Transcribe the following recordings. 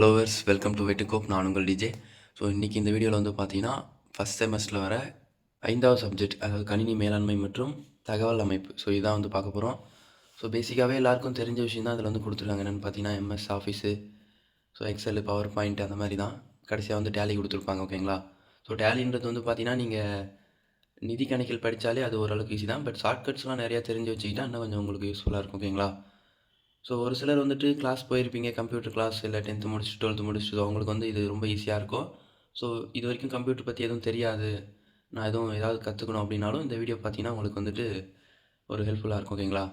Hello welcome to வெட்டுக்கோப் நான் உங்கள் DJ so இன்றைக்கி இந்த வீடியோவில் வந்து பார்த்தீங்கன்னா ஃபஸ்ட் செமஸ்டரில் வர ஐந்தாவது சப்ஜெக்ட் அதாவது கணினி மேலாண்மை மற்றும் தகவல் அமைப்பு. ஸோ இதான் வந்து பார்க்க போகிறோம் ஸோ பேசிக்காகவே எல்லாருக்கும் தெரிஞ்ச விஷயம் தான் அதில் வந்து கொடுத்துருக்காங்க. என்னென்னு பார்த்தீங்கன்னா MS office so Excel PowerPoint அந்த மாதிரி தான். கடைசியாக வந்து டேலி கொடுத்துருப்பாங்க ஓகேங்களா ஸோ டேலின்றது வந்து பார்த்தீங்கன்னா நீங்கள் நிதி கணக்கில் படித்தாலே அது ஓரளவுக்கு ஈஸி தான். பட் ஷார்ட்கட்ஸ்லாம் நிறையா தெரிஞ்சு வச்சுக்கிட்டா இன்னும் கொஞ்சம் உங்களுக்கு யூஸ்ஃபுல்லாக இருக்கும் ஓகேங்களா ஸோ ஒரு சிலர் வந்துட்டு கிளாஸ் போயிருப்பீங்க கம்ப்யூட்டர் கிளாஸ் இல்லை டென்த்து முடிச்சுட்டு டுவெல்த்து முடிச்சுட்டு அவங்களுக்கு வந்து இது ரொம்ப ஈஸியாக இருக்கும். ஸோ இது வரைக்கும் கம்ப்யூட்டர் பற்றி எதுவும் தெரியாது. நான் எதுவும் ஏதாவது கற்றுக்கணும் அப்படின்னாலும் இந்த வீடியோ பார்த்தீங்கன்னா உங்களுக்கு வந்துட்டு ஒரு ஹெல்ப்ஃபுல்லாக இருக்கும் ஓகேங்களா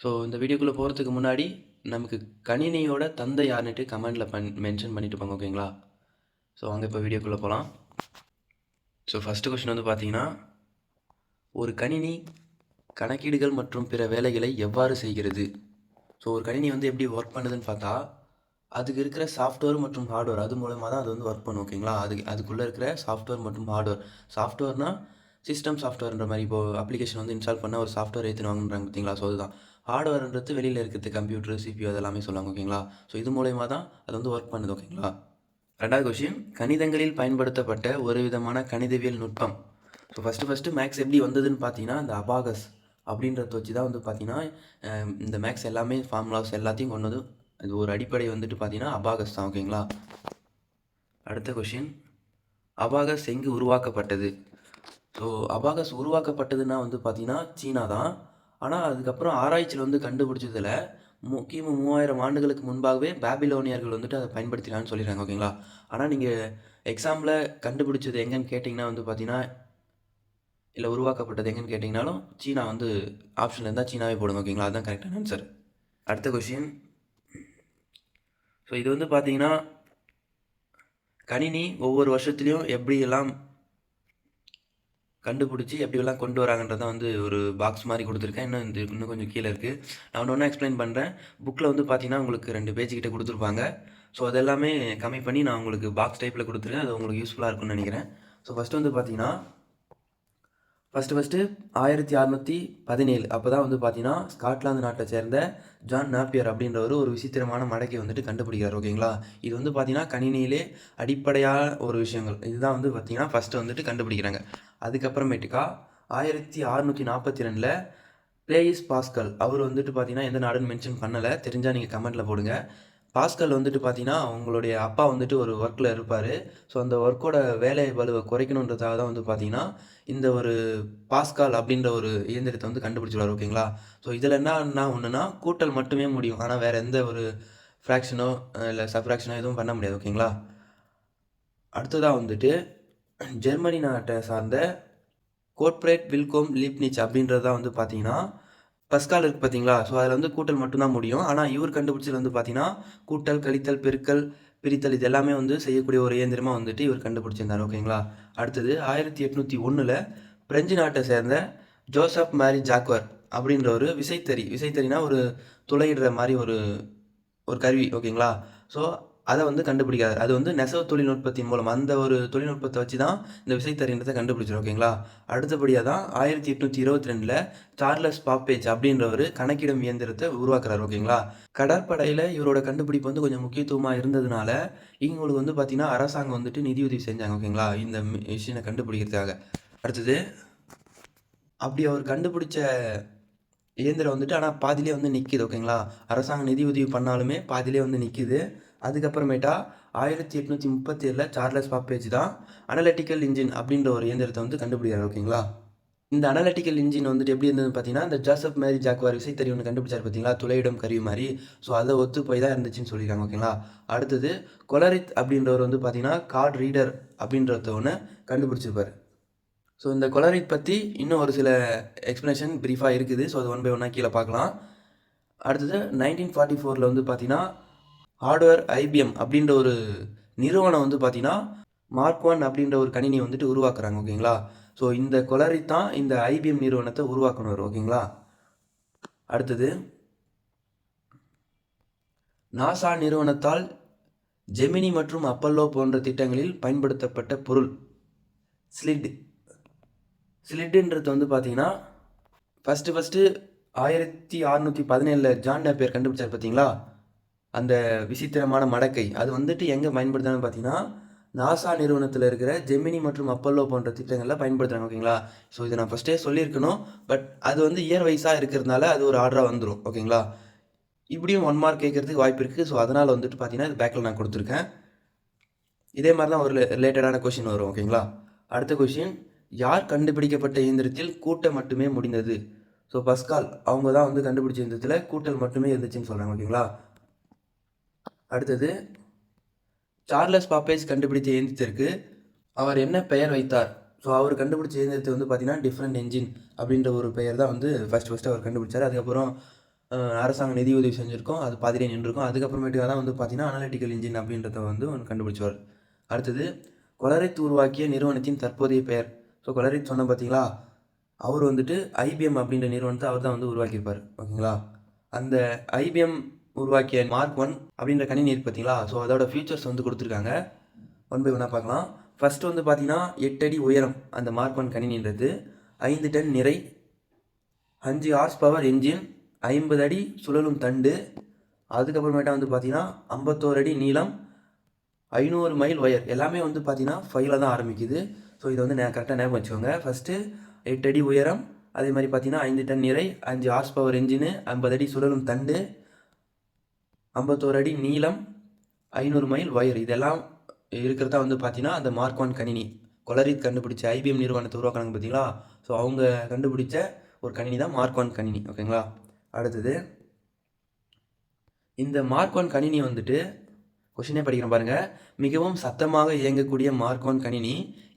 ஸோ இந்த வீடியோக்குள்ளே போகிறதுக்கு முன்னாடி நமக்கு கணினியோட தந்தை யாருன்னுட்டு கமெண்டில் பண் மென்ஷன் பண்ணிட்டு போங்க ஓகேங்களா ஸோ அங்கே இப்போ வீடியோக்குள்ளே போகலாம் ஸோ ஃபஸ்ட்டு கொஷின் வந்து பார்த்தீங்கன்னா ஒரு கணினி கணக்கீடுகள் மற்றும் பிற வேலைகளை எவ்வாறு செய்கிறது? ஸோ ஒரு கணினி வந்து எப்படி ஒர்க் பண்ணுதுன்னு பார்த்தா அதுக்கு இருக்கிற சாஃப்ட்வேர் மற்றும் ஹார்ட்வேர் அது மூலமாக தான் அது வந்து ஒர்க் பண்ணும் ஓகேங்களா அது அதுக்குள்ளே இருக்கிற சாஃப்ட்வேர் மற்றும் ஹார்ட்வேர் சாஃப்ட்வேர்னால் சிஸ்டம் சாஃப்ட்வேர்ன்ற மாதிரி இப்போது அப்ளிகேஷன் வந்து இன்ஸ்டால் பண்ண ஒரு சாஃப்ட்வேர் ஏற்றுனாங்கன்றாங்க பார்த்தீங்களா ஸோ அதுதான். ஹார்ட்வேர்ன்றது வெளியில் இருக்கிறது கம்ப்யூட்டர் சிபியூ அதெல்லாமே சொல்லுவாங்க ஓகேங்களா ஸோ இது மூலயமா தான் அது வந்து ஒர்க் பண்ணுது ஓகேங்களா ரெண்டாவது கொஷின் கணிதங்களில் பயன்படுத்தப்பட்ட ஒரு விதமான கணிதவியல் நுட்பம். ஸோ ஃபஸ்ட்டு ஃபஸ்ட்டு மேக்ஸ் எப்படி வந்ததுன்னு பார்த்தீங்கன்னா இந்த அபாகஸ் அப்படின்றத வச்சு தான் வந்து பார்த்திங்கன்னா இந்த மேக்ஸ் எல்லாமே ஃபார்முலாஸ் எல்லாத்தையும் கொண்டு வந்து அது ஒரு அடிப்படை வந்துட்டு பார்த்தீங்கன்னா அபாகஸ் தான் ஓகேங்களா? அடுத்த கொஷின் அபாகஸ் எங்கு உருவாக்கப்பட்டது? ஸோ அபாகஸ் உருவாக்கப்பட்டதுன்னா வந்து பார்த்திங்கன்னா சீனா தான். ஆனால் அதுக்கப்புறம் ஆராய்ச்சியில் வந்து கண்டுபிடிச்சதில் மு கிமு மூவாயிரம் ஆண்டுகளுக்கு முன்பாகவே பேபிலோனியர்கள் வந்துட்டு அதை பயன்படுத்தினான்னு சொல்லிடுறாங்க ஓகேங்களா? ஆனால் நீங்கள் எக்ஸாமில் கண்டுபிடிச்சது எங்கேன்னு கேட்டிங்கன்னா வந்து பார்த்தீங்கன்னா இல்லை உருவாக்கப்பட்டது எங்கன்னு கேட்டிங்கனாலும் சீனா வந்து ஆப்ஷன் இருந்தால் சீனாவே போடுங்க ஓகேங்களா அதுதான் கரெக்டான ஆன்சர் அடுத்த கொஷின் ஸோ இது வந்து பார்த்தீங்கன்னா கணினி ஒவ்வொரு வருஷத்துலேயும் எப்படியெல்லாம் கண்டுபிடிச்சி எப்படியெல்லாம் கொண்டு வராங்கன்றத வந்து ஒரு பாக்ஸ் மாதிரி கொடுத்துருக்கேன். இன்னும் இந்த இன்னும் கொஞ்சம் கீழே இருக்குது நான் ஒன்று ஒன்றா எக்ஸ்பிளைன் பண்ணுறேன் புக்கில் வந்து பார்த்தீங்கன்னா உங்களுக்கு ரெண்டு பேஜ் கிட்ட கொடுத்துருப்பாங்க. ஸோ அதெல்லாமே கம்மி பண்ணி நான் உங்களுக்கு பாக்ஸ் டைப்பில் கொடுத்துருக்கேன். அது உங்களுக்கு யூஸ்ஃபுல்லாக இருக்கும்னு நினைக்கிறேன். ஸோ ஃபஸ்ட்டு வந்து பார்த்தீங்கன்னா ஃபஸ்ட்டு ஃபஸ்ட்டு ஆயிரத்தி அறநூற்றி பதினேழு. அப்போ தான் வந்து பார்த்தீங்கன்னா ஸ்காட்லாந்து நாட்டை சேர்ந்த ஜான் நாப்பியர் அப்படின்றவர் ஒரு விசித்திரமான மடக்கை வந்துட்டு கண்டுபிடிக்கிறார் ஓகேங்களா? இது வந்து பார்த்தீங்கன்னா கணினியிலே அடிப்படையான ஒரு விஷயங்கள். இதுதான் வந்து பார்த்தீங்கன்னா ஃபஸ்ட்டு வந்துட்டு கண்டுபிடிக்கிறாங்க. அதுக்கப்புறமேட்டுக்கா ஆயிரத்தி அறநூற்றி நாற்பத்தி ரெண்டில் பிளேயிஸ் பாஸ்கல் அவர் வந்துட்டு பார்த்தீங்கன்னா எந்த நாடுன்னு மென்ஷன் பண்ணலை. தெரிஞ்சால் நீங்கள் கமெண்ட்டில் போடுங்க. பாஸ்கல் வந்துட்டு பார்த்தீங்கன்னா அவங்களுடைய அப்பா வந்துட்டு ஒரு ஒர்க்கில் இருப்பார். ஸோ அந்த ஒர்க்கோட வேலை பலுவை குறைக்கணுன்றதாக தான் வந்து பார்த்தீங்கன்னா இந்த ஒரு பாஸ்கால் அப்படின்ற ஒரு இயந்திரத்தை வந்து கண்டுபிடிச்சிருவார் ஓகேங்களா ஸோ இதில் என்னன்னா ஒன்றுனா கூட்டல் மட்டுமே முடியும். ஆனால் வேறு எந்த ஒரு ஃப்ராக்ஷனோ இல்லை சப்ராக்ஷனோ எதுவும் பண்ண முடியாது ஓகேங்களா அடுத்ததாக வந்துட்டு ஜெர்மனி நாட்டை சார்ந்த கோட்ரேட் வில்கோம் லீப்னிச் அப்படின்றது தான் வந்து பார்த்தீங்கன்னா பஸ்கால் இருக்குது பார்த்தீங்களா ஸோ அதில் வந்து கூட்டல் மட்டும்தான் முடியும். ஆனால் இவர் கண்டுபிடிச்சது வந்து பார்த்தீங்கன்னா கூட்டல் கழித்தல் பெருக்கல் பிரித்தல் இது எல்லாமே வந்து செய்யக்கூடிய ஒரு இயந்திரமாக வந்துட்டு இவர் கண்டுபிடிச்சிருந்தார். ஓகேங்களா? அடுத்தது ஆயிரத்தி எட்நூற்றி ஒன்றில் பிரெஞ்சு நாட்டை சேர்ந்த ஜோசப் மேரி ஜாக்வர் அப்படின்ற ஒரு விசைத்தறி விசைத்தறினா ஒரு துளையிடுற மாதிரி ஒரு ஒரு கருவி. ஓகேங்களா? ஸோ அதை வந்து கண்டுபிடிக்காது அது வந்து நெசவு தொழில்நுட்பத்தின் மூலம் அந்த ஒரு தொழில்நுட்பத்தை வச்சு தான் இந்த விசைத்தறின்றதை கண்டுபிடிச்சிடும் ஓகேங்களா? அடுத்தபடியாக தான் ஆயிரத்தி எட்நூற்றி இருபத்தி ரெண்டில் சார்லஸ் பாப்பேஜ் அப்படின்றவர் கணக்கிடும் இயந்திரத்தை உருவாக்குறாரு ஓகேங்களா? கடற்படையில் இவரோட கண்டுபிடிப்பு வந்து கொஞ்சம் முக்கியத்துவமாக இருந்ததுனால இவங்களுக்கு வந்து பார்த்திங்கன்னா அரசாங்கம் வந்துட்டு நிதியுதவி செஞ்சாங்க ஓகேங்களா? இந்த மிஷினை கண்டுபிடிக்கிறதுக்காக. அடுத்தது அப்படி அவர் கண்டுபிடிச்ச இயந்திரம் வந்துட்டு ஆனால் பாதிலே வந்து நிற்கிது ஓகேங்களா? அரசாங்கம் நிதி உதவி பண்ணாலுமே பாதியிலே வந்து நிற்கிது அதுக்கப்புறமேட்டா ஆயிரத்தி எட்நூற்றி முப்பத்தி ஏழில் சார்லஸ் பாப்பேஜ் தான் அனலிட்டிக்கல் இன்ஜின் அப்படின்ற ஒரு இயந்திரத்தை வந்து கண்டுபிடிக்கிறார் ஓகேங்களா? இந்த அனலிட்டிக்கல் இன்ஜின் வந்துட்டு எப்படி இருந்ததுன்னு பார்த்தீங்கன்னா இந்த ஜோசப் மேரி ஜாக்வார் விசைத்தறி ஒன்று கண்டுபிடிச்சார் பார்த்தீங்களா? துளையிடம் கருவி மாதிரி. ஸோ அதை ஒத்து போய் தான் இருந்துச்சுன்னு சொல்லியிருக்காங்க ஓகேங்களா? அடுத்தது கொலரித் அப்படின்றவர் வந்து பார்த்தீங்கன்னா கார்ட் ரீடர் அப்படின்றத ஒன்று கண்டுபிடிச்சிருப்பார். ஸோ இந்த கொலரித் பற்றி இன்னும் ஒரு சில எக்ஸ்ப்ளனேஷன் ப்ரீஃபாக இருக்குது. ஸோ அது ஒன் பை ஒன்னாக கீழே பார்க்கலாம். அடுத்தது நைன்டீன் ஃபார்ட்டி ஃபோரில் வந்து பார்த்தீங்கன்னா ஹார்ட்வேர் ஐபிஎம் அப்படின்ற ஒரு நிறுவனம் வந்து பார்த்தீங்கன்னா மார்க் ஒன் அப்படின்ற ஒரு கணினி வந்துட்டு உருவாக்குறாங்க ஓகேங்களா? ஸோ இந்த கொலரி தான் இந்த ஐபிஎம் நிறுவனத்தை உருவாக்கணும் ஓகேங்களா? அடுத்தது நாசா நிறுவனத்தால் ஜெமினி மற்றும் அப்பல்லோ போன்ற திட்டங்களில் பயன்படுத்தப்பட்ட பொருள் ஸ்லிட் ஸ்லிட்டுன்றது வந்து பார்த்தீங்கன்னா ஃபஸ்ட்டு ஃபஸ்ட்டு ஆயிரத்தி அறநூற்றி பதினேழில் ஜான் டேப்பியர் கண்டுபிடிச்சார் பார்த்தீங்களா அந்த விசித்திரமான மடக்கை. அது வந்துட்டு எங்கே பயன்படுத்துறாங்கன்னு பார்த்தீங்கன்னா நாசா நிறுவனத்தில் இருக்கிற ஜெமினி மற்றும் அப்பல்லோ போன்ற திட்டங்களில் பயன்படுத்துகிறாங்க ஓகேங்களா? ஸோ இதை நான் ஃபஸ்ட்டே சொல்லியிருக்கணும். பட் அது வந்து இயர் வைஸாக இருக்கிறதுனால அது ஒரு ஆர்டராக வந்துடும் ஓகேங்களா? இப்படியும் ஒன் மார்க் கேட்கறதுக்கு வாய்ப்பு இருக்குது ஸோ அதனால் வந்துட்டு பார்த்தீங்கன்னா இது பேக்கில் நான் கொடுத்துருக்கேன். இதே மாதிரி தான் ஒரு ரிலேட்டடான கொஷின் வரும் ஓகேங்களா? அடுத்த கொஷின் யார் கண்டுபிடிக்கப்பட்ட இயந்திரத்தில் கூட்ட மட்டுமே முடிந்தது? ஸோ பஸ்கால் அவங்க தான் வந்து கண்டுபிடிச்ச இயந்திரத்தில் கூட்டல் மட்டுமே இருந்துச்சுன்னு சொல்கிறாங்க ஓகேங்களா? அடுத்தது சார்லஸ் பாப்பேஸ் கண்டுபிடிச்ச இயந்திரத்திற்கு அவர் என்ன பெயர் வைத்தார்? ஸோ அவர் கண்டுபிடிச்ச இயந்திரத்தை வந்து பார்த்தீங்கன்னா டிஃப்ரெண்ட் என்ஜின் அப்படின்ற ஒரு பெயர் தான் வந்து ஃபஸ்ட் ஃபஸ்ட்டு அவர் கண்டுபிடிச்சார். அதுக்கப்புறம் அரசாங்க நிதி உதவி செஞ்சுருக்கோம் அது பாதிலே நின்றுருக்கும். அதுக்கப்புறமேட்டுக்கு தான் வந்து பார்த்தீங்கன்னா அனாலிட்டிக்கல் இன்ஜின் அப்படின்றத வந்து ஒன்று கண்டுபிடிச்சவர் அடுத்தது கொலரித் உருவாக்கிய நிறுவனத்தின் தற்போதைய பெயர். ஸோ கொலரித் சொன்ன பார்த்தீங்களா அவர் வந்துட்டு ஐபிஎம் அப்படின்ற நிறுவனத்தை அவர் தான் வந்து உருவாக்கியிருப்பார். ஓகேங்களா? அந்த ஐபிஎம் உருவாக்கிய மார்க் ஒன் அப்படின்ற கணினி இருக்குது பார்த்தீங்களா ஸோ அதோட ஃபீச்சர்ஸ் வந்து கொடுத்துருக்காங்க. ஒன் பை ஒன்னாக பார்க்கலாம். ஃபஸ்ட்டு வந்து பார்த்தீங்கன்னா எட்டு அடி உயரம் அந்த மார்க் ஒன் கணினின்றது. ஐந்து டன் நிறை அஞ்சு ஹார்ஸ் பவர் என்ஜின் ஐம்பது அடி சுழலும் தண்டு. அதுக்கப்புறமேட்டா வந்து பார்த்தீங்கன்னா ஐம்பத்தோரு அடி நீளம் ஐநூறு மைல் ஒயர் எல்லாமே வந்து பார்த்தீங்கன்னா ஃபைவ்ல தான் ஆரம்பிக்குது. ஸோ இதை வந்து கரெக்டாக ஞாபகம் வச்சுக்கோங்க. ஃபஸ்ட்டு எட்டு அடி உயரம் அதே மாதிரி பார்த்தீங்கன்னா ஐந்து டன் நிறை அஞ்சு ஹார்ஸ் பவர் என்ஜினு ஐம்பது அடி சுழலும் தண்டு. ஐம்பத்தோரு அடி நீளம் ஐநூறு மைல் ஒயர் இதெல்லாம் இருக்கிறதா வந்து பார்த்தீங்கன்னா அந்த மார்க் ஒன் கணினி. கொலரித் கண்டுபிடிச்ச ஐபிஎம் நிறுவனத்தை உருவாக்குறாங்க பார்த்தீங்களா ஸோ அவங்க கண்டுபிடிச்ச ஒரு கணினி தான் மார்க் ஒன் கணினி ஓகேங்களா அடுத்தது இந்த மார்க் ஒன் கணினி வந்துட்டு கொஷினே படிக்கிறேன் பாருங்கள் மிகவும் சத்தமாக இயங்கக்கூடிய மார்க் ஒன் கணினி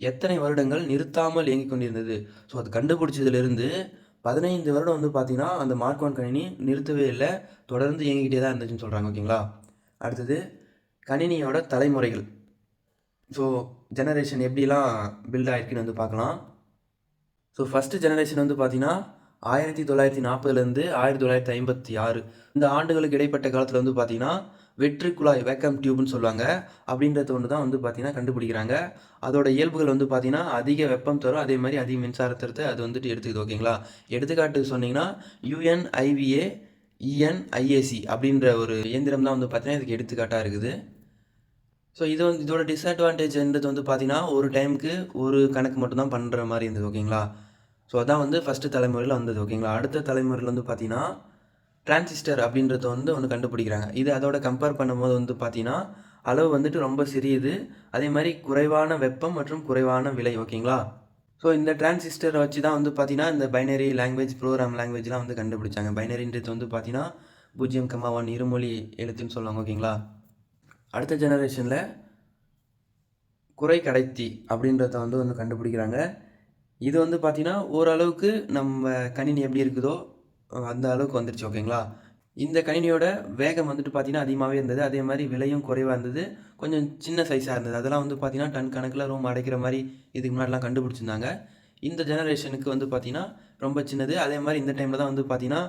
எத்தனை வருடங்கள் நிறுத்தாமல் இயங்கிக் கொண்டிருந்தது? ஸோ அது கண்டுபிடிச்சதுலேருந்து பதினைந்து வருடம் வந்து பார்த்தீங்கன்னா அந்த மார்க் ஒன் கணினி நிறுத்தவே இல்லை. தொடர்ந்து இயங்கிக்கிட்டே தான் இருந்துச்சுன்னு சொல்கிறாங்க ஓகேங்களா? அடுத்தது கணினியோட தலைமுறைகள். ஸோ ஜெனரேஷன் எப்படிலாம் பில்ட் ஆகிருக்குன்னு வந்து பார்க்கலாம். ஸோ ஃபஸ்ட்டு ஜெனரேஷன் வந்து பார்த்திங்கன்னா ஆயிரத்தி தொள்ளாயிரத்தி நாற்பதுலேருந்து ஆயிரத்தி தொள்ளாயிரத்தி ஐம்பத்தி ஆறு. இந்த ஆண்டுகளுக்கு இடைப்பட்ட காலத்தில் வந்து பார்த்தீங்கன்னா வெற்றி குழாய் வேக்கம் டியூப்னு சொல்லுவாங்க. அப்படின்றது ஒன்று தான் வந்து பார்த்தீங்கன்னா கண்டுபிடிக்கிறாங்க. அதோட இயல்புகள் வந்து பார்த்திங்கன்னா அதிக வெப்பம் தரும். அதே மாதிரி அதிக மின்சாரத்தை அது வந்துட்டு எடுத்துக்குது ஓகேங்களா? எடுத்துக்காட்டு சொன்னீங்கன்னா யூஎன்ஐவிஏ இஎன்ஐஏசி அப்படின்ற ஒரு இயந்திரம் தான் வந்து பார்த்தீங்கன்னா இதுக்கு எடுத்துக்காட்டாக இருக்குது. ஸோ இது வந்து இதோட டிஸ்அட்வான்டேஜ்ன்றது வந்து பார்த்திங்கன்னா ஒரு டைமுக்கு ஒரு கணக்கு மட்டும்தான் பண்ணுற மாதிரி இருந்தது ஓகேங்களா? ஸோ அதான் வந்து ஃபஸ்ட்டு தலைமுறையில் வந்தது ஓகேங்களா? அடுத்த தலைமுறையில் வந்து பார்த்தீங்கன்னா டிரான்சிஸ்டர் அப்படின்றத வந்து ஒன்று கண்டுபிடிக்கிறாங்க. இது அதோட கம்பேர் பண்ணும்போது வந்து பார்த்தீங்கன்னா அளவு வந்துட்டு ரொம்ப சிறியது. அதே மாதிரி குறைவான வெப்பம் மற்றும் குறைவான விலை ஓகேங்களா? ஸோ இந்த டிரான்சிஸ்டரை வச்சு தான் வந்து பார்த்தீங்கன்னா இந்த பைனரி லாங்குவேஜ் ப்ரோக்ராம் லாங்குவேஜ்லாம் வந்து கண்டுபிடிச்சாங்க. பைனரின்றது வந்து பார்த்தீங்கன்னா பூஜ்ஜியம் கம்மா ஒன் இருமொழி எழுத்துன்னு சொல்லுவாங்க ஓகேங்களா? அடுத்த ஜெனரேஷனில் குறை கடைத்தி அப்படின்றத வந்து ஒன்று கண்டுபிடிக்கிறாங்க. இது வந்து பார்த்திங்கன்னா ஓரளவுக்கு நம்ம கணினி எப்படி இருக்குதோ அந்த அளவுக்கு வந்துருச்சு ஓகேங்களா? இந்த கணினியோட வேகம் வந்துட்டு பார்த்தீங்கன்னா அதிகமாகவே இருந்தது. அதே மாதிரி விலையும் குறைவாக இருந்தது. கொஞ்சம் சின்ன சைஸாக இருந்தது. அதெல்லாம் வந்து பார்த்தீங்கன்னா டன் கணக்கில் ரூம் அடைக்கிற மாதிரி இதுக்கு முன்னாடிலாம் கண்டுபிடிச்சிருந்தாங்க. இந்த ஜெனரேஷனுக்கு வந்து பார்த்தீங்கன்னா ரொம்ப சின்னது. அதே மாதிரி இந்த டைமில் தான் வந்து பார்த்தீங்கன்னா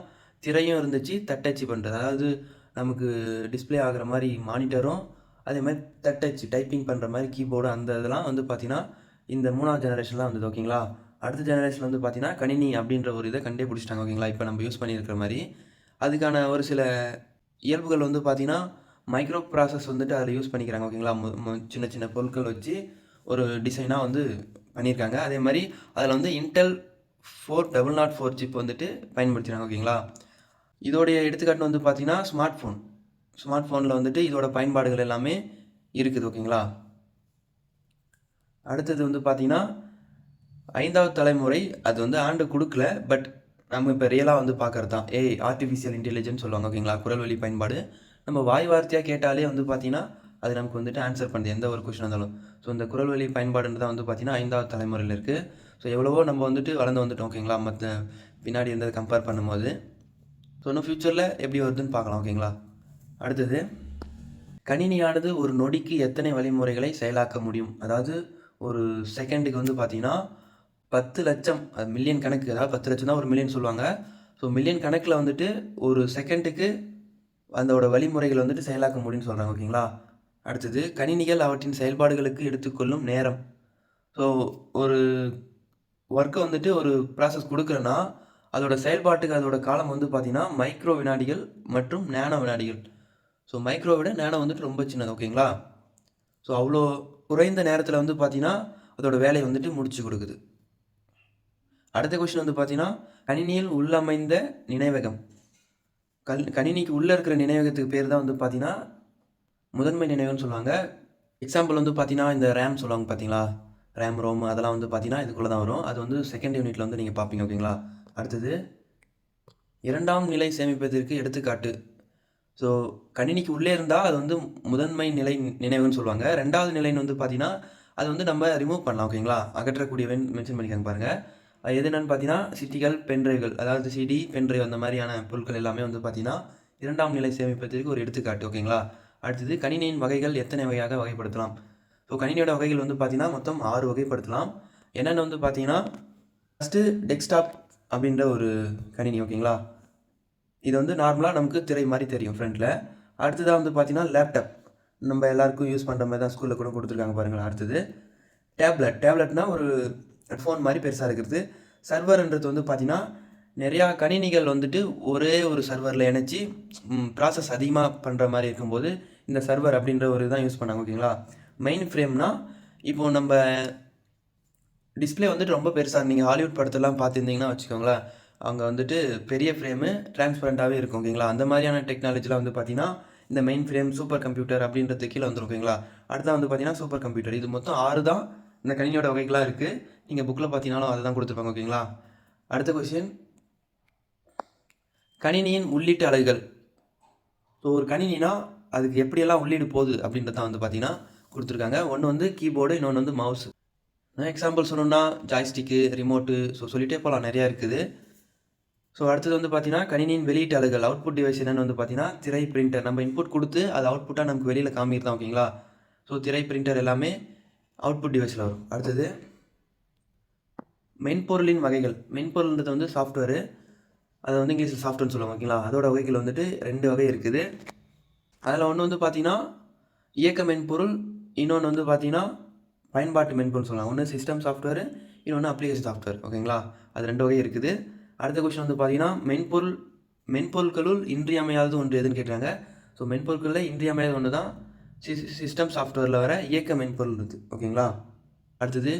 திரையும் இருந்துச்சு தட்டச்சு பண்ணுறது அதாவது நமக்கு டிஸ்ப்ளே ஆகிற மாதிரி மானிட்டரும் அதே மாதிரி தட்டச்சு டைப்பிங் பண்ணுற மாதிரி கீபோர்டு அந்த இதெல்லாம் வந்து பார்த்தீங்கன்னா இந்த மூணாவது ஜெனரேஷன்லாம் வந்தது ஓகேங்களா? அடுத்த ஜெனரேஷன் வந்து பார்த்தீங்கன்னா கணினி அப்படின்ற ஒரு இதை கண்டே பிடிச்சிட்டாங்க ஓகேங்களா? இப்போ நம்ம யூஸ் பண்ணியிருக்கிற மாதிரி. அதுக்கான ஒரு சில இயல்புகள் வந்து பார்த்தீங்கன்னா மைக்ரோ ப்ராசஸ் வந்துட்டு அதில் யூஸ் பண்ணிக்கிறாங்க ஓகேங்களா? மு- மு- சின்ன சின்ன பொருட்கள் வச்சு ஒரு டிசைனாக வந்து பண்ணியிருக்காங்க. அதே மாதிரி அதில் வந்து Intel four double nought four chip வந்துட்டு பயன்படுத்துகிறாங்க ஓகேங்களா? இதோடைய எடுத்துக்காட்டு வந்து பார்த்தீங்கன்னா ஸ்மார்ட் ஃபோன் ஸ்மார்ட் ஃபோனில் வந்துட்டு இதோட பயன்பாடுகள் எல்லாமே இருக்குது ஓகேங்களா? அடுத்தது வந்து பார்த்தீங்கன்னா ஐந்தாவது தலைமுறை அது வந்து ஆண்டு கொடுக்கல பட் நம்ம இப்போ ரியலாக வந்து பார்க்கறது தான் ஏய் ஆர்டிஃபிஷியல் இன்டெலிஜென்ஸ் சொல்லுவாங்க ஓகேங்களா? குரல் வழி பயன்பாடு. நம்ம வாய் வார்த்தையாக கேட்டாலே வந்து பார்த்தீங்கன்னா அது நமக்கு வந்துட்டு ஆன்சர் பண்ணுது எந்த ஒரு கொஷின் இருந்தாலும். ஸோ இந்த குரல் வழி பயன்பாடுன்றது வந்து பார்த்தீங்கன்னா ஐந்தாவது தலைமுறையில் இருக்குது ஸோ எவ்வளவோ நம்ம வந்துட்டு வளர்ந்து வந்துட்டோம் ஓகேங்களா? மற்ற பின்னாடி இருந்ததை கம்பேர் பண்ணும்போது. ஸோ இன்னும் ஃப்யூச்சரில் எப்படி வருதுன்னு பார்க்கலாம் ஓகேங்களா? அடுத்தது கணினியானது ஒரு நொடிக்கு எத்தனை வழிமுறைகளை செயலாக்க முடியும்? அதாவது ஒரு செகண்டுக்கு வந்து பார்த்தீங்கன்னா பத்து லட்சம் அது மில்லியன் கணக்கு அதாவது பத்து லட்சம் தான் ஒரு மில்லியன் சொல்லுவாங்க. ஸோ மில்லியன் கணக்கில் வந்துட்டு ஒரு செகண்டுக்கு அதோட வழிமுறைகள் வந்துட்டு செயலாக்க முடியும்னு சொல்கிறாங்க ஓகேங்களா? அடுத்தது கணினிகள் அவற்றின் செயல்பாடுகளுக்கு எடுத்துக்கொள்ளும் நேரம். ஸோ ஒரு ஒர்க்கை வந்துட்டு ஒரு ப்ராசஸ் கொடுக்குறேன்னா அதோட செயல்பாட்டுக்கு அதோட காலம் வந்து பார்த்திங்கன்னா மைக்ரோ வினாடிகள் மற்றும் நேனோ வினாடிகள். ஸோ மைக்ரோ விட நேனோ வந்துட்டு ரொம்ப சின்னது ஓகேங்களா? ஸோ அவ்வளோ குறைந்த நேரத்தில் வந்து பார்த்தீங்கன்னா அதோட வேலையை வந்துட்டு முடிச்சு கொடுக்குது. அடுத்த கொஸ்டின் வந்து பார்த்தீங்கன்னா கணினியில் உள்ளமைந்த நினைவகம். கல் கணினிக்கு உள்ளே இருக்கிற நினைவகத்துக்கு பேர் தான் வந்து பார்த்தீங்கன்னா முதன்மை நினைவுன்னு சொல்லுவாங்க. எக்ஸாம்பிள் வந்து பார்த்தீங்கன்னா இந்த ரேம் சொல்லுவாங்க பார்த்தீங்களா ரேம் ரோம் அதெல்லாம் வந்து பார்த்தீங்கன்னா இதுக்குள்ளே தான் வரும். அது வந்து செகண்ட் யூனிட்டில் வந்து நீங்கள் பார்ப்பீங்க ஓகேங்களா? அடுத்தது இரண்டாம் நிலை சேமிப்பதற்கு எடுத்துக்காட்டு. ஸோ கணினிக்கு உள்ளே இருந்தால் அது வந்து முதன்மை நிலை நினைவுன்னு சொல்லுவாங்க. ரெண்டாவது நிலைன்னு வந்து பார்த்தீங்கன்னா அது வந்து நம்ம ரிமூவ் பண்ணலாம் ஓகேங்களா? அகற்றக்கூடியவன் மென்ஷன் பண்ணிக்காங்க பாருங்கள் எது என்னென்னு பார்த்தீங்கன்னா சிட்டிகள் பென்ட்ரைவ்கள் அதாவது சிடி பென்ட்ரைவ் அந்த மாதிரியான பொருட்கள் எல்லாமே வந்து பார்த்தீங்கன்னா இரண்டாம் நிலை சேமிப்பதற்கு ஒரு எடுத்துக்காட்டு ஓகேங்களா அடுத்தது கணினியின் வகைகள் எத்தனை வகையாக வகைப்படுத்தலாம்? ஸோ கணினியோட வகைகள் வந்து பார்த்தீங்கன்னா மொத்தம் ஆறு வகைப்படுத்தலாம். என்னென்ன வந்து பார்த்தீங்கன்னா ஃபஸ்ட்டு டெஸ்க்டாப் அப்படின்ற ஒரு கணினி ஓகேங்களா இது வந்து நார்மலாக நமக்கு திரை மாதிரி தெரியும் ஃப்ரண்ட்டில் அடுத்ததாக வந்து பார்த்தீங்கன்னா லேப்டாப் நம்ம எல்லாருக்கும் யூஸ் பண்ணுற மாதிரி தான் ஸ்கூலில் கூட கொடுத்துருக்காங்க பாருங்களேன் அடுத்தது. டேப்லெட் டேப்லெட்னால் ஒரு ஃபோன் மாதிரி பெருசாக இருக்கிறது. சர்வர்ன்றது வந்து பார்த்திங்கன்னா நிறையா கணினிகள் வந்துட்டு ஒரே ஒரு சர்வரில் இணைச்சி ப்ராசஸ் அதிகமாக பண்ணுற மாதிரி இருக்கும்போது இந்த சர்வர் அப்படின்ற ஒரு தான் யூஸ் பண்ணாங்க ஓகேங்களா மெயின் ஃப்ரேம்னா இப்போது நம்ம டிஸ்ப்ளே வந்துட்டு ரொம்ப பெருசாக நீங்கள் ஹாலிவுட் படத்தெல்லாம் பார்த்துருந்தீங்கன்னா வச்சுக்கோங்களேன் அங்கே வந்துட்டு பெரிய ஃப்ரேமு டிரான்ஸ்பரண்ட்டாகவே இருக்கும் ஓகேங்களா அந்த மாதிரியான டெக்னாலஜிலாம் வந்து பார்த்தீங்கன்னா இந்த மெயின் ஃப்ரேம் சூப்பர் கம்ப்யூட்டர் அப்படின்றது கீழே வந்துரும் ஓகேங்களா அடுத்தா வந்து பார்த்தீங்கன்னா சூப்பர் கம்ப்யூட்டர் இது மொத்தம் ஆறு தான் இந்த கணினியோட வகைகளாக இருக்குது நீங்கள் புக்கில் பார்த்தீங்கன்னாலும் அதை தான் கொடுத்துருப்பாங்க ஓகேங்களா? அடுத்த கொஸ்டின் கணினியின் உள்ளீட்டு அலகுகள். ஸோ ஒரு கணினினா அதுக்கு எப்படியெல்லாம் உள்ளீடு போகுது அப்படின்றத வந்து பார்த்தீங்கன்னா கொடுத்துருக்காங்க. ஒன்று வந்து கீபோர்டு இன்னொன்று வந்து மவுஸ் நான் எக்ஸாம்பிள் சொல்லணும்னா ஜாய்ஸ்டிக்கு ரிமோட்டு ஸோ சொல்லிட்டே போகலாம் நிறையா இருக்குது. ஸோ அடுத்தது வந்து பார்த்தீங்கன்னா கணினியின் வெளியீட்டு அலகுகள். அவுட்புட் டிவைஸ் என்னென்னு வந்து பார்த்தீங்கன்னா திரை பிரிண்டர் நம்ம இன்புட் கொடுத்து அது அவுட்புட்டாக நமக்கு வெளியில் காமிக்கிறதா ஓகேங்களா? ஸோ திரை பிரிண்டர் எல்லாமே அவுட்புட் டிவைஸில் வரும். அடுத்தது மென்பொருளின் வகைகள். மென்பொருள்ன்றது வந்து சாஃப்ட்வேரு அதை வந்து இங்கிலீஷில் சாஃப்ட்வேர்னு சொல்லுவாங்க ஓகேங்களா? அதோட வகைகள் வந்துட்டு ரெண்டு வகை இருக்குது. அதில் ஒன்று வந்து பார்த்தீங்கன்னா இயக்க மென்பொருள் இன்னொன்று வந்து பார்த்தீங்கன்னா பயன்பாட்டு மென்பொருள் சொல்லலாம் ஒன்று சிஸ்டம் சாஃப்ட்வேர் இன்னொன்று அப்ளிகேஷன் சாஃப்ட்வேர் ஓகேங்களா? அது ரெண்டு வகை இருக்குது. அடுத்த கொஸ்டின் வந்து பார்த்தீங்கன்னா மென்பொருள் மென்பொருட்களுள் இன்றியமையாதது ஒன்று எதுன்னு கேட்குறாங்க ஸோ மென்பொருட்களில் இன்றியமையாத ஒன்று தான் சிஸ்டம் சாஃப்ட்வேரில் வர இயக்க மென்பொருள் இருக்குது ஓகேங்களா? அடுத்தது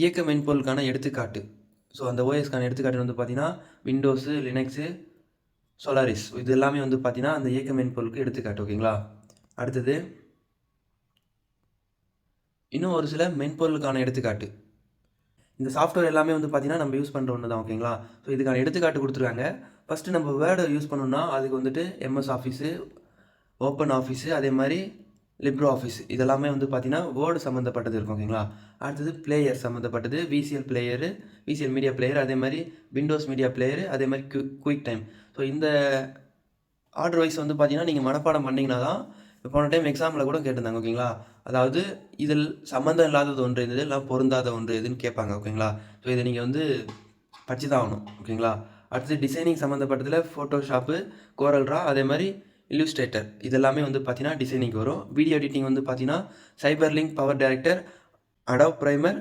இயக்க மென்பொருளுக்கான எடுத்துக்காட்டு. ஸோ அந்த ஓஎஸ்க்கான எடுத்துக்காட்டு வந்து பார்த்தீங்கன்னா விண்டோஸு லினக்ஸு சோலாரிஸ் இது எல்லாமே வந்து பார்த்தீங்கன்னா அந்த இயக்க மென்பொருளுக்கு எடுத்துக்காட்டு ஓகேங்களா? அடுத்தது இன்னும் ஒரு சில மென்பொருளுக்கான எடுத்துக்காட்டு. இந்த சாஃப்ட்வேர் எல்லாமே வந்து பார்த்தீங்கன்னா நம்ம யூஸ் பண்ணுற ஒன்று தான் ஓகேங்களா? ஸோ இதுக்கான எடுத்துக்காட்டு கொடுத்துருக்காங்க. ஃபஸ்ட்டு நம்ம வேர்டை யூஸ் பண்ணோம்னா அதுக்கு வந்துட்டு எம்எஸ் ஆஃபீஸு ஓப்பன் ஆஃபீஸு அதே மாதிரி லிப்ரோ ஆஃபீஸ் இதெல்லாமே வந்து பார்த்தீங்கன்னா வேர்டு சம்மந்தப்பட்டது இருக்கும் ஓகேங்களா அடுத்தது பிளேயர் சம்மந்தப்பட்டது V C L player V C L media player அதே மாதிரி விண்டோஸ் மீடியா பிளேயரு அதே மாதிரி குயிக் குயிக் டைம் ஸோ இந்த ஆர்டர் வைஸ் வந்து பார்த்தீங்கன்னா நீங்கள் மனப்பாடம் பண்ணிங்கன்னா தான் போன டைம் எக்ஸாமில் கூட கேட்டிருந்தாங்க ஓகேங்களா அதாவது இதில் சம்மந்தம் இல்லாதது ஒன்று இது இல்லை பொருந்தாத ஒன்று எதுன்னு கேட்பாங்க ஓகேங்களா ஸோ இதை நீங்கள் வந்து படிச்சு தான் ஆகணும் ஓகேங்களா அடுத்து டிசைனிங் சம்மந்தப்பட்டதில் ஃபோட்டோஷாப்பு கோரல்ரா அதே மாதிரி இல்லுஸ்ட்ரேட்டர் இதெல்லாமே வந்து பார்த்தீங்கன்னா டிசைனிங் வரும். வீடியோ எடிட்டிங் வந்து பார்த்தீங்கன்னா CyberLink PowerDirector Adobe Premiere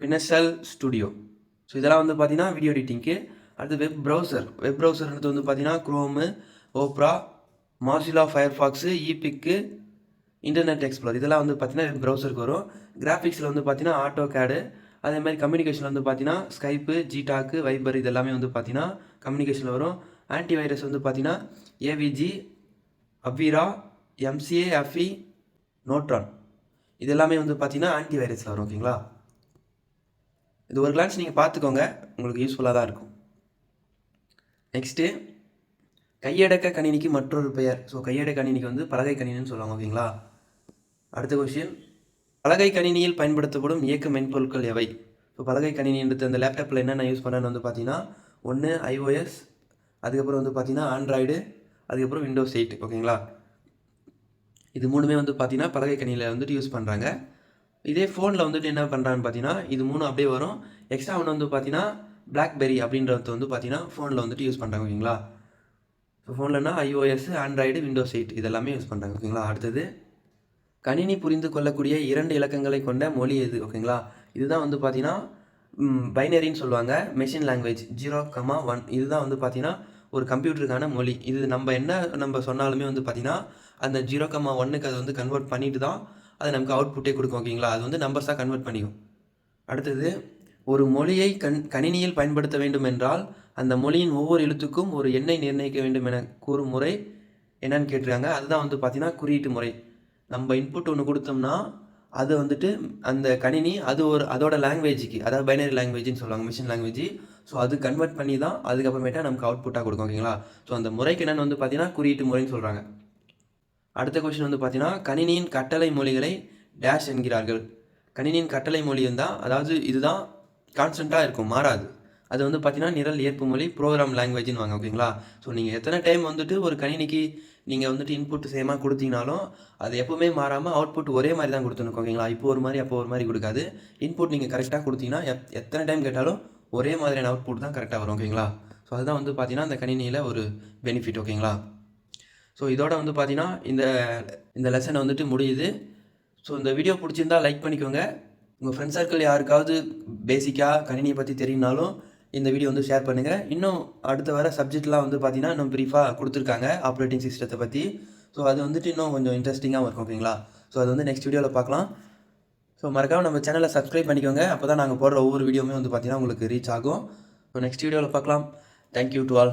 Pinnacle studio so இதெல்லாம் வந்து பார்த்தீங்கன்னா வீடியோ எடிட்டிங்க்கு அடுத்து வெப் ப்ரௌசர் வெப் ப்ரௌசர்ன்றது வந்து பார்த்தீங்கன்னா க்ரோமு ஓப்ரா மாசிலா ஃபயர்ஃபாக்ஸு இபிக்கு இன்டர்நெட் எக்ஸ்ப்ளோர் இதெல்லாம் வந்து பார்த்தீங்கன்னா வெப் ப்ரௌசருக்கு வரும். கிராஃபிக்ஸில் வந்து பார்த்தீங்கன்னா ஆட்டோ கேடு அதே மாதிரி கம்யூனிகேஷனில் வந்து பார்த்தீங்கன்னா ஸ்கைப்பு ஜிடாக்கு வைபர் இது எல்லாமே வந்து பார்த்தீங்கன்னா கம்யூனிகேஷனில் வரும். ஆன்டி வைரஸ் வந்து பார்த்தீங்கன்னா AVG Avira MCA FE Norton இது எல்லாமே வந்து பார்த்தீங்கன்னா ஆன்டி வைரஸில் வரும் ஓகேங்களா இது ஒரு கிளான்ஸ் நீங்கள் பார்த்துக்கோங்க உங்களுக்கு யூஸ்ஃபுல்லாக தான் இருக்கும். நெக்ஸ்ட்டு கையடக்க கணினிக்கு மற்றொரு பெயர். ஸோ கையடக்க கணினிக்கு வந்து பலகை கணினின்னு சொல்லுவாங்க ஓகேங்களா அடுத்த கொஷின் பலகை கணினியில் பயன்படுத்தப்படும் இயக்க மென்பொருட்கள் எவை? இப்போ பலகை கணினின்றது அந்த லேப்டாப்பில் என்னென்ன யூஸ் பண்ணேன்னு வந்து பார்த்தீங்கன்னா ஒன்று ஐஓஎஸ் அதுக்கப்புறம் வந்து பார்த்தீங்கன்னா ஆண்ட்ராய்டு அதுக்கப்புறம் விண்டோஸ் எயிட் ஓகேங்களா இது மூணுமே வந்து பார்த்தீங்கன்னா பலகை கணியில் வந்துட்டு யூஸ் பண்ணுறாங்க இதே ஃபோனில் வந்துட்டு என்ன பண்ணுறான்னு பார்த்தீங்கன்னா இது மூணு அப்படியே வரும். எக்ஸ்ட்ரா ஒன்று வந்து பார்த்தீங்கன்னா பிளாக்பெரி அப்படின்றது வந்து பார்த்தீங்கன்னா ஃபோனில் வந்துட்டு யூஸ் பண்ணுறாங்க ஓகேங்களா ஸோ ஃபோன்லனா ஐஓஎஸ் ஆண்ட்ராய்டு விண்டோஸ் எயிட் இதெல்லாமே யூஸ் பண்ணுறாங்க ஓகேங்களா அடுத்தது கணினி புரிந்து கொள்ளக்கூடிய இரண்டு இலக்கங்களை கொண்ட மொழி எது ஓகேங்களா இதுதான் வந்து பார்த்தீங்கன்னா பைனரின்னு சொல்லுவாங்க. Machine language zero comma one இதுதான் வந்து பார்த்தீங்கன்னா ஒரு கம்ப்யூட்டருக்கான மொழி. இது நம்ம என்ன நம்ம சொன்னாலுமே வந்து பார்த்திங்கன்னா அந்த ஜீரோ கம்மா ஒன்னுக்கு அதை வந்து கன்வெர்ட் பண்ணிட்டு தான் அது நமக்கு அவுட்புட்டே கொடுக்கும் ஓகேங்களா? அது வந்து நம்பர்ஸாக கன்வெர்ட் பண்ணிக்கும். அடுத்தது ஒரு மொழியை கண் கணினியில் பயன்படுத்த வேண்டும் என்றால் அந்த மொழியின் ஒவ்வொரு எழுத்துக்கும் ஒரு எண்ணை நிர்ணயிக்க வேண்டும் என கூறும் முறை என்னன்னு கேட்டிருக்காங்க. அதுதான் வந்து பார்த்திங்கன்னா குறியீட்டு முறை. நம்ம இன்புட் ஒன்று கொடுத்தோம்னா அது வந்துட்டு அந்த கணினி அது ஒரு அதோட லாங்குவேஜுக்கு அதாவது பைனரி லாங்குவேஜ்னு சொல்லுவாங்க மிஷின் லாங்குவேஜ் ஸோ அது கன்வெர்ட் பண்ணி தான் அதுக்கப்புறமேட்டா நமக்கு அவுட்புட்டாக கொடுக்கும் ஓகேங்களா ஸோ அந்த முறைக்கு என்னென்னு வந்து பார்த்தீங்கன்னா குறியீட்டு முறைன்னு சொல்கிறாங்க அடுத்த கொஸ்டின் வந்து பார்த்தீங்கன்னா கணினியின் கட்டளை மொழிகளை டேஷ் என்கிறார்கள். கணினியின் கட்டளை மொழி தான் அதாவது இதுதான் கான்ஸ்டண்ட்டாக இருக்கும் மாறாது. அது வந்து பார்த்தீங்கன்னா நிரல் ஏற்பு மொழி ப்ரோக்ராம் லாங்குவேஜ்னு வாங்க ஓகேங்களா ஸோ நீங்கள் எத்தனை டைம் வந்துட்டு ஒரு கணினிக்கு நீங்கள் வந்துட்டு இன்புட் சேமாக கொடுத்தீங்கனாலும் அது எப்போவுமே மாறாமல் அவுட்புட் ஒரே மாதிரி தான் கொடுத்துருக்கோம் ஓகேங்களா இப்போ ஒரு மாதிரி அப்போ ஒரு மாதிரி கொடுக்காது. இன்புட் நீங்கள் கரெக்டாக கொடுத்தீங்கன்னா எத்தனை டைம் கேட்டாலும் ஒரே மாதிரியான அவுட்புட் தான் கரெக்டாக வரும் ஓகேங்களா ஸோ அதுதான் வந்து பார்த்தீங்கன்னா அந்த கணினியில் ஒரு பெனிஃபிட் ஓகேங்களா ஸோ இதோட வந்து பார்த்தீங்கன்னா இந்த இந்த லெசனை வந்துட்டு முடியுது. ஸோ இந்த வீடியோ பிடிச்சிருந்தா லைக் பண்ணிக்கோங்க. உங்கள் ஃப்ரெண்ட்ஸ் சர்க்கிள் யாருக்காவது பேசிக்காக கணினியை பற்றி தெரியும்னாலும் இந்த வீடியோ வந்து ஷேர் பண்ணுங்கள் இன்னும் அடுத்த வர சப்ஜெக்ட்லாம் வந்து பார்த்திங்கன்னா இன்னும் ப்ரீஃபாக கொடுத்துருக்காங்க ஆப்ரேட்டிங் சிஸ்டத்தை பற்றி ஸோ அது வந்துட்டு இன்னும் கொஞ்சம் இன்ட்ரெஸ்டிங்காகவும் இருக்கும் ஓகேங்களா ஸோ அது வந்து நெக்ஸ்ட் வீடியோவில் பார்க்கலாம் ஸோ மறக்காமல் நம்ம சேனலை சப்ஸ்கிரைப் பண்ணிக்கோங்க. அப்போ தான் நாங்கள் போடுற ஒவ்வொரு வீடியோவுமே வந்து பார்த்தீங்கன்னா உங்களுக்கு ரீச் ஆகும். ஸோ நெக்ஸ்ட் வீடியோவில் பார்க்கலாம். Thank you to all